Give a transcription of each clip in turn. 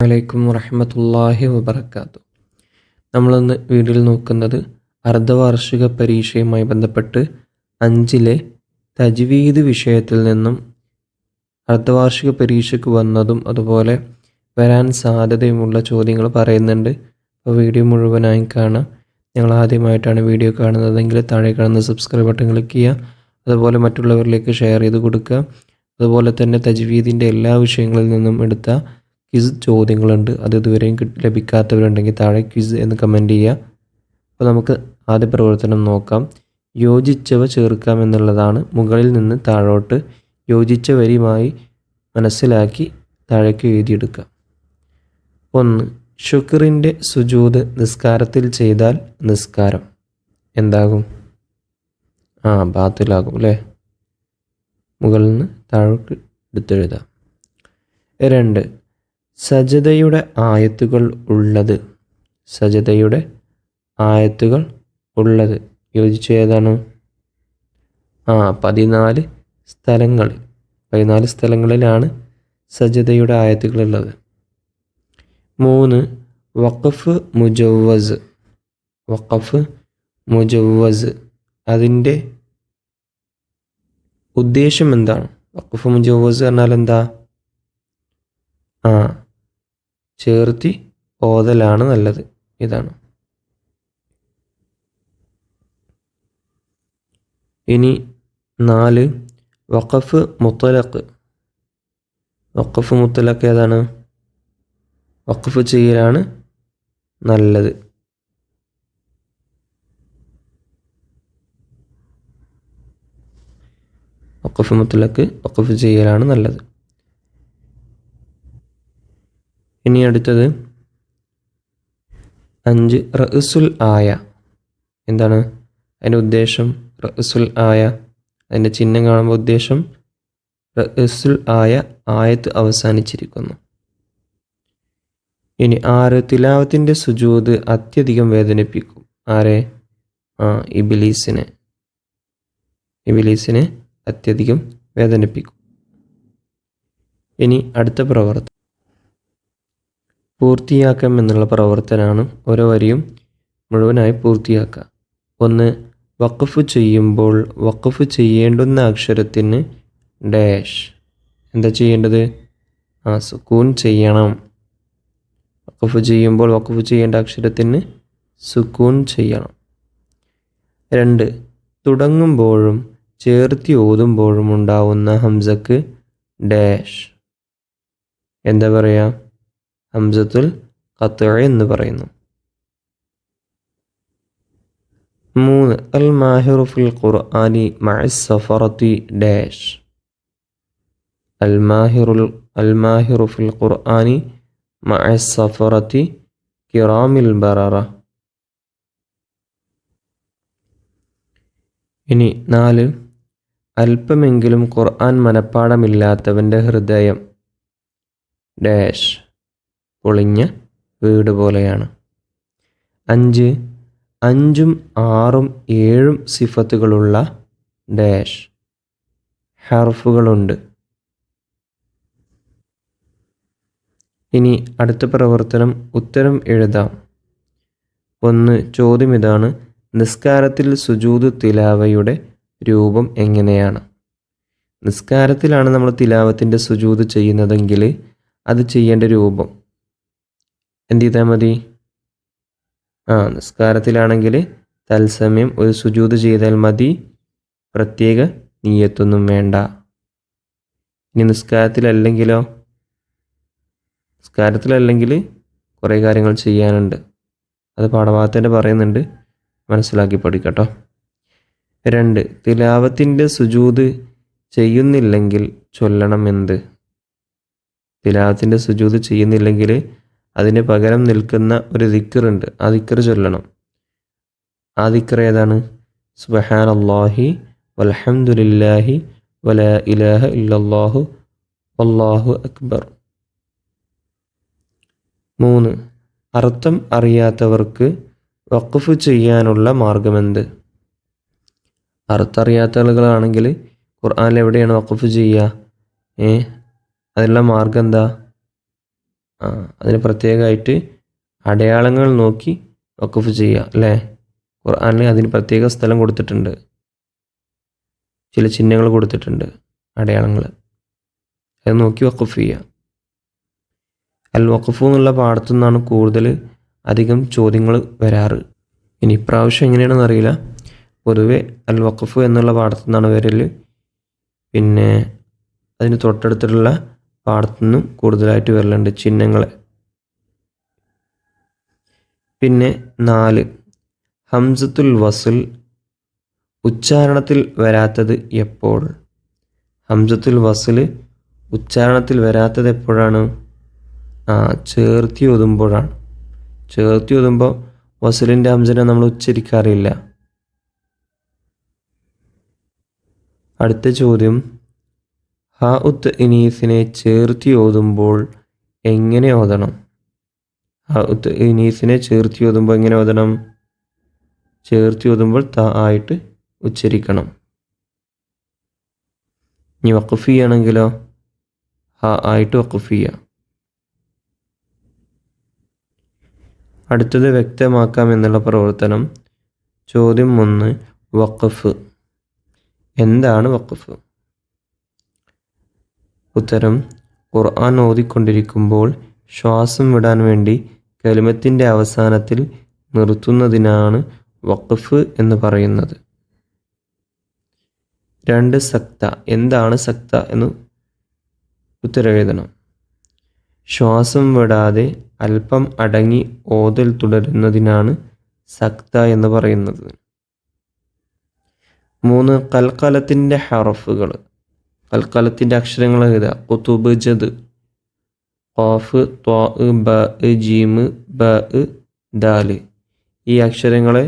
വലൈക്കും വറഹമത്തല്ലാഹി വബർക്കാത്തു നമ്മളിന്ന് വീഡിയോയിൽ നോക്കുന്നത് അർദ്ധവാർഷിക പരീക്ഷയുമായി ബന്ധപ്പെട്ട് അഞ്ചിലെ തജ്വീദ് വിഷയത്തിൽ നിന്നും അർദ്ധവാർഷിക പരീക്ഷയ്ക്ക് വന്നതും അതുപോലെ വരാൻ സാധ്യതയുമുള്ള ചോദ്യങ്ങൾ പറയുന്നുണ്ട്. അപ്പോൾ വീഡിയോ മുഴുവനായി കാണാം നിങ്ങൾ ആദ്യമായിട്ടാണ് വീഡിയോ കാണുന്നതെങ്കിൽ താഴെ കാണുന്ന സബ്സ്ക്രൈബ് ബട്ടൺ ക്ലിക്ക് ചെയ്യുക. അതുപോലെ മറ്റുള്ളവരിലേക്ക് ഷെയർ ചെയ്ത് കൊടുക്കുക. അതുപോലെ തന്നെ തജ്വീദിന്റെ എല്ലാ വിഷയങ്ങളിൽ നിന്നും എടുത്ത ക്വിസ് ചോദ്യങ്ങളുണ്ട്. അത് ഇതുവരെയും ലഭിക്കാത്തവരുണ്ടെങ്കിൽ താഴെ ക്വിസ് എന്ന് കമന്റ് ചെയ്യുക. അപ്പോൾ നമുക്ക് ആദ്യ പ്രവർത്തനം നോക്കാം. യോജിച്ചവ ചേർക്കാം എന്നുള്ളതാണ് മുകളിൽ നിന്ന് താഴോട്ട് യോജിച്ച വരിയുമായി മനസ്സിലാക്കി താഴേക്ക് എഴുതിയെടുക്കുക. ഒന്ന് ഷുക്റിന്റെ സുജൂത് നിസ്കാരത്തിൽ ചെയ്താൽ നിസ്കാരം എന്താകും? ആ ബാത്തിലാകും അല്ലേ? മുകളിൽ നിന്ന് താഴോട്ട് എടുത്തെഴുതാം. രണ്ട് സജതയുടെ ആയത്തുകൾ ഉള്ളത്. സജതയുടെ ആയത്തുകൾ ഉള്ളത്. യോജിച്ച ഏതാണ്? ആ പതിനാല് സ്ഥലങ്ങൾ. പതിനാല് സ്ഥലങ്ങളിലാണ് സജതയുടെ ആയത്തുകളുള്ളത് മൂന്ന് വഖഫ് മുജവ്വസ്. വഖഫ് മുജവ്വസ്. അതിന്റെ ഉദ്ദേശം എന്താണ്? വഖഫ് മുജവ്വസ് പറഞ്ഞാൽ എന്താ? ആ ചേർത്തി ഓതലാണ് നല്ലത്. ഇതാണ്. ഇനി നാല് വഖഫ് മുത്തലക്ക് വഖഫ് മുത്തലക്ക് ഏതാണ്? വഖഫ് ചെയ്യലാണ് നല്ലത്. വഖഫ് മുത്തലക്ക് വഖഫ് ചെയ്യലാണ് നല്ലത്. ഇനി അടുത്തത് അഞ്ച് റസുൽ ആയ. എന്താണ്? അതിന്റെ ഉദ്ദേശം റസുൽ ആയ. അതിന്റെ ചിഹ്നം കാണുമ്പോൾ ഉദ്ദേശം റസുൽ ആയ ആയത്ത് അവസാനിച്ചിരിക്കുന്നു. ഇനി ആറ് തിലാവത്തിന്റെ സുജൂത് അത്യധികം വേദനിപ്പിക്കും. ആരെ? ആ ഇബിലീസിനെ. ഇബിലീസിനെ അത്യധികം വേദനിപ്പിക്കും. ഇനി അടുത്ത പ്രവർത്തനം. പൂർത്തിയാക്കാം എന്നുള്ള പ്രവർത്തനമാണ് ഓരോ വരിയും മുഴുവനായി പൂർത്തിയാക്കുക. ഒന്ന് വഖഫ് ചെയ്യുമ്പോൾ വഖഫ് ചെയ്യേണ്ടുന്ന അക്ഷരത്തിന് ഡാഷ്. എന്താ ചെയ്യേണ്ടത്? ആ സുക്കൂൻ ചെയ്യണം. വഖഫ് ചെയ്യുമ്പോൾ വഖഫ് ചെയ്യേണ്ട അക്ഷരത്തിന് സുക്കൂൻ ചെയ്യണം. രണ്ട് തുടങ്ങുമ്പോഴും ചേർത്തി ഓതുമ്പോഴും ഉണ്ടാവുന്ന ഹംസക്ക് ഡാഷ്. എന്താ പറയുക ഹംസത്തുൽ ഖത്അ എന്ന് പറയുന്നു. മൂന്ന് അൽ മാഹിറു ഖുർആനി മഅ സഫറത്തി ഡാഷ്. അൽ മാഹിറുൽ അൽ മാഹിറു ഖുർആനി മഅ സഫറത്തി കിറാമിൽ ബററ. ഇനി നാല് അല്പമെങ്കിലും ഖുർആൻ മനപ്പാടമില്ലാത്തവന്റെ ഹൃദയം. ഡാഷ്. പൊളിഞ്ഞ വീട് പോലെയാണ്. അഞ്ച് അഞ്ചും ആറും ഏഴും സിഫത്തുകളുള്ള ഡാഷ്. ഹർഫുകളുണ്ട്. ഇനി അടുത്ത പ്രവർത്തനം ഉത്തരം എഴുതാം. ഒന്ന് ചോദ്യം ഇതാണ്. നിസ്കാരത്തിൽ സുജൂത് തിലാവയുടെ രൂപം എങ്ങനെയാണ്? നിസ്കാരത്തിലാണ് നമ്മൾ തിലാവത്തിന്റെ സുജൂത് ചെയ്യുന്നതെങ്കിൽ അത് ചെയ്യേണ്ട രൂപം. എന്ത് ചെയ്താൽ മതി? ആ നിസ്കാരത്തിലാണെങ്കിൽ തത്സമയം ഒരു സുജൂത് ചെയ്താൽ മതി. പ്രത്യേക നീയത്തൊന്നും വേണ്ട. ഇനി നിസ്കാരത്തിലല്ലെങ്കിലോ? നിസ്കാരത്തിലല്ലെങ്കിൽ കുറേ കാര്യങ്ങൾ ചെയ്യാനുണ്ട്. അത് പാഠഭാഗത്തിന്റെ പറയുന്നുണ്ട്. മനസ്സിലാക്കി പഠിക്കട്ടോ. രണ്ട് തിലാവത്തിന്റെ സുജൂത് ചെയ്യുന്നില്ലെങ്കിൽ ചൊല്ലണം എന്ത്? തിലാവത്തിന്റെ സുജൂത് ചെയ്യുന്നില്ലെങ്കിൽ അതിന് പകരം നിൽക്കുന്ന ഒരു ദിക്കറുണ്ട് ആ ദിക്കർ ചൊല്ലണം. ആ ദിക്കർ ഏതാണ്? സുബഹാൻ അള്ളാഹി വലഹമുല്ലാഹി വല ഇലാഹ ഇല്ലല്ലാഹു അള്ളാഹു അക്ബർ. മൂന്ന്. അർത്ഥം അറിയാത്തവർക്ക് വഖഫ് ചെയ്യാനുള്ള മാർഗമെന്ത്? അർത്ഥം അറിയാത്ത ആളുകളാണെങ്കിൽ ഖുർആാനിൽ എവിടെയാണ് വഖഫ് ചെയ്യുക? ഏ? അതിനുള്ള മാർഗം എന്താ? അതിന് പ്രത്യേകമായിട്ട് അടയാളങ്ങൾ നോക്കി വഖഫ് ചെയ്യുക അല്ലേ? ഖുർആനിൽ അതിന് പ്രത്യേക സ്ഥലം കൊടുത്തിട്ടുണ്ട്. ചില ചിഹ്നങ്ങൾ കൊടുത്തിട്ടുണ്ട് അടയാളങ്ങൾ. അത് നോക്കി വഖഫ് ചെയ്യുക. അൽ വഖഫു എന്നുള്ള പാടത്തു നിന്നാണ് കൂടുതൽ അധികം ചോദ്യങ്ങൾ വരാറ്. ഇനി ഇപ്രാവശ്യം എങ്ങനെയാണെന്ന് അറിയില്ല. പൊതുവെ അൽ വഖഫ് എന്നുള്ള പാടത്തു നിന്നാണ് വരൽ പിന്നെ അതിന് തൊട്ടടുത്തുള്ള പാഠത്തു നിന്നും കൂടുതലായിട്ട് വരലുണ്ട് ചിഹ്നങ്ങൾ പിന്നെ നാല് ഹംസത്തുൽ വസുൽ ഉച്ചാരണത്തിൽ വരാത്തത് എപ്പോൾ? ഹംസത്തുൽ വസുൽ ഉച്ചാരണത്തിൽ വരാത്തത് എപ്പോഴാണ്? ആ ചേർത്തി ഒതുമ്പോഴാണ്. ചേർത്തി ഒതുമ്പോൾ വസുലിന്റെ ഹംസനെ നമ്മൾ ഉച്ചരിക്കാറില്ല. അടുത്ത ചോദ്യം ഹ ഉത്ത് ഇനീസിനെ ചേർത്തി ഓതുമ്പോൾ എങ്ങനെ ഓതണം? ആ ഉത്ത് ഇനീസിനെ ചേർത്തി ഓതുമ്പോൾ എങ്ങനെ ഓതണം? ചേർത്തി ഓതുമ്പോൾ ത ആയിട്ട് ഉച്ചരിക്കണം. ഇനി വഖഫ് ചെയ്യണമെങ്കിലോ ഹ ആയിട്ട് വഖഫ് ചെയ്യുക അടുത്തത് വ്യക്തമാക്കാം എന്നുള്ള പ്രവർത്തനം. ചോദ്യം ഒന്ന് വഖഫ്. എന്താണ് വഖഫ്? ഉത്തരം ഖുർആൻ ഓതിക്കൊണ്ടിരിക്കുമ്പോൾ ശ്വാസം വിടാൻ വേണ്ടി കലിമത്തിന്റെ അവസാനത്തിൽ നിർത്തുന്നതിനാണ് വഖഫ് എന്ന് പറയുന്നത്. രണ്ട് സക്ത. എന്താണ് സക്ത എന്ന് ഉത്തരം ശ്വാസം വിടാതെ അല്പം അടങ്ങി ഓതൽ തുടരുന്നതിനാണ് സക്ത എന്ന് പറയുന്നത്. മൂന്ന് കൽക്കലത്തിന്റെ ഹറഫുകൾ. കൽക്കലത്തിന്റെ അക്ഷരങ്ങൾ എഴുതുക. കുത്തുബ് ജദ്. ഖാഫ് ത്വാ ബ ജീമ് ബ ദാൽ. ഈ അക്ഷരങ്ങളെ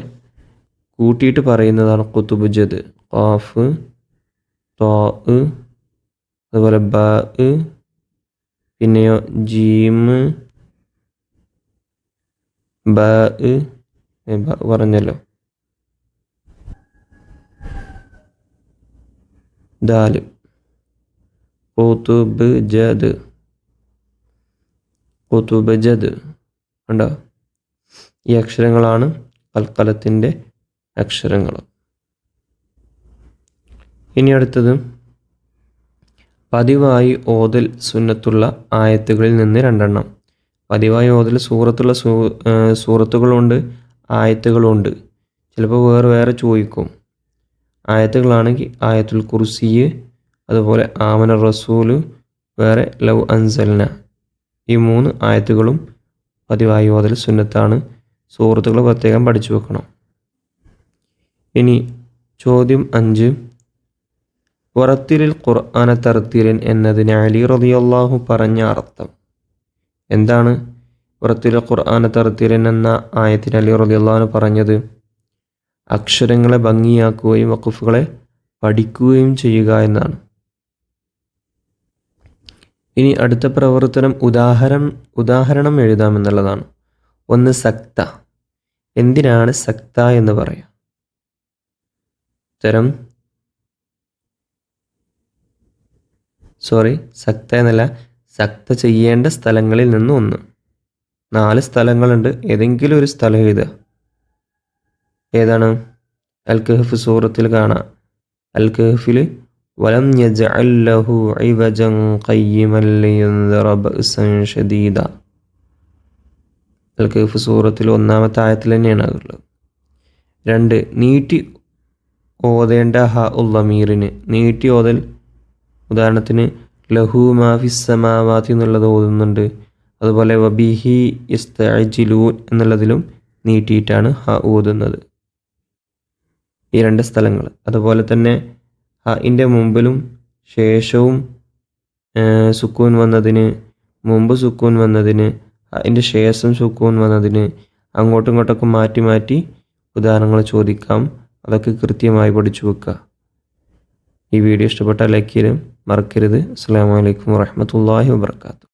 കൂട്ടിയിട്ട് പറയുന്നതാണ് കുത്തുബ് ജദ്. ഖാഫ് ത്വാ അതുപോലെ ബ പിന്നെയോ ജീമ് ബ പറഞ്ഞല്ലോ. ദാൽ. കുത്തുബ് ജദ് കുത്തുബ് ജദ് കണ്ടോ? ഈ അക്ഷരങ്ങളാണ് കൽക്കലത്തിന്റെ അക്ഷരങ്ങൾ. ഇനി അടുത്തത്. പതിവായി ഓതൽ സുന്നത്തുള്ള ആയത്തുകളിൽ നിന്ന് രണ്ടെണ്ണം. പതിവായി ഓതൽ സൂറത്തുള്ള സൂ സൂറത്തുകളുണ്ട് ആയത്തുകളുണ്ട്. ചിലപ്പോൾ വേറെ വേറെ ചോദിക്കും. ആയത്തുകളാണെങ്കിൽ ആയത്തുൽ കുർസിയ് അതുപോലെ ആമന റസൂൽ വേറെ ലവ് അൻസൽന. ഈ മൂന്ന് ആയത്തുകളും പതിവായി ഓതൽ സുന്നത്താണ്. സുഹൃത്തുക്കൾ പ്രത്യേകം പഠിച്ചു വെക്കണം. ഇനി ചോദ്യം അഞ്ച്. വറത്തിലിൽ ഖുർആന തർത്തിരൻ എന്നതിന് അലി റളിയല്ലാഹു പറഞ്ഞ അർത്ഥം. എന്താണ്? പുറത്തിലെ ഖുർആന തർത്തിരൻ എന്ന ആയത്തിന് അലി റളിയല്ലാഹു പറഞ്ഞത് അക്ഷരങ്ങളെ ഭംഗിയാക്കുകയും വഖഫുകളെ പഠിക്കുകയും ചെയ്യുക എന്നാണ്. ഇനി അടുത്ത പ്രവർത്തനം ഉദാഹരണം ഉദാഹരണം എഴുതാമെന്നുള്ളതാണ്. ഒന്ന് സക്ത. എന്തിനാണ് സക്ത എന്ന് പറയാം? ഉത്തരം സോറി സക്ത എന്നല്ല സക്ത ചെയ്യേണ്ട സ്ഥലങ്ങളിൽ നിന്ന് ഒന്ന്. നാല് സ്ഥലങ്ങളുണ്ട് ഏതെങ്കിലും ഒരു സ്ഥലം എഴുതുക. ഏതാണ്? അൽ കഹഫ് സൂറത്തിൽ കാണാം. അൽ കഹഫിൽ വലം യജഅല്ലഹു له ഖയ്യിമൻ قيما لينذر بأسا شديدا. സൂറത്തിൽ ഒന്നാമത്തെ ആയത്തിൽ തന്നെയാണ് അതുള്ളത്. രണ്ട് നീട്ടി ഓതേണ്ട ഹ ഉള്ളമീറിന് നീട്ടി ഓതൽ. ഉദാഹരണത്തിന് ലഹു മാഫിസമാവാത്തി എന്നുള്ളത് ഓതുന്നുണ്ട്. അതുപോലെ വബിഹി ഇസ്തഅജിലൂൻ എന്നുള്ളതിലും നീട്ടിയിട്ടാണ് ഹ ഓതുന്നത്. ഈ രണ്ട് സ്ഥലങ്ങൾ. അതുപോലെ തന്നെ ഹഇന്റെ മുമ്പിലും ശേഷവും സുക്കൂൻ വന്നതിന് മുമ്പ് സുക്കൂൻ വന്നതിന് അതിന്റെ ശേഷം സുക്കൂൻ വന്നതിന് അങ്ങോട്ടും ഇങ്ങോട്ടൊക്കെ മാറ്റി മാറ്റി ഉദാഹരണങ്ങൾ ചോദിക്കാം. അതൊക്കെ കൃത്യമായി പഠിച്ചു വെക്കുക. ഈ വീഡിയോ ഇഷ്ടപ്പെട്ടാൽ ലൈക്ക് ചെയ്യാനും മറക്കരുത്. അസ്സാം വലൈക്കും വാഹമത്തല്ലാഹി വാബർക്കാത്തു